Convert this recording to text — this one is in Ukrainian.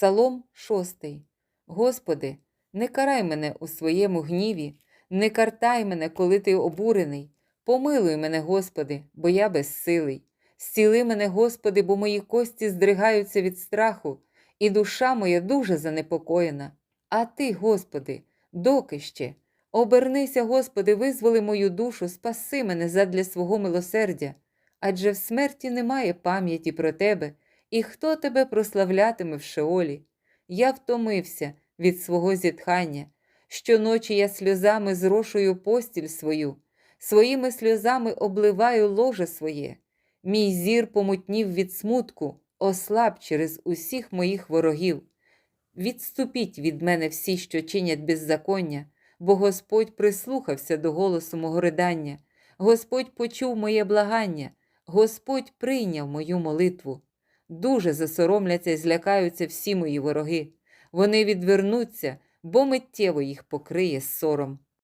Псалом 6. Господи, не карай мене у своєму гніві, не картай мене, коли ти обурений. Помилуй мене, Господи, бо я безсилий. Зціли мене, Господи, бо мої кості здригаються від страху, і душа моя дуже занепокоєна. А Ти, Господи, доки ще? Обернися, Господи, визволи мою душу, спаси мене задля свого милосердя, адже в смерті немає пам'яті про Тебе, і хто тебе прославлятиме в Шеолі? Я втомився від свого зітхання. Щоночі я сльозами зрошую постіль свою, своїми сльозами обливаю ложе своє. Мій зір помутнів від смутку, ослаб через усіх моїх ворогів. Відступіть від мене всі, що чинять беззаконня, бо Господь прислухався до голосу мого ридання, Господь почув моє благання, Господь прийняв мою молитву. Дуже засоромляться і злякаються всі мої вороги. Вони відвернуться, бо миттєво їх покриє сором.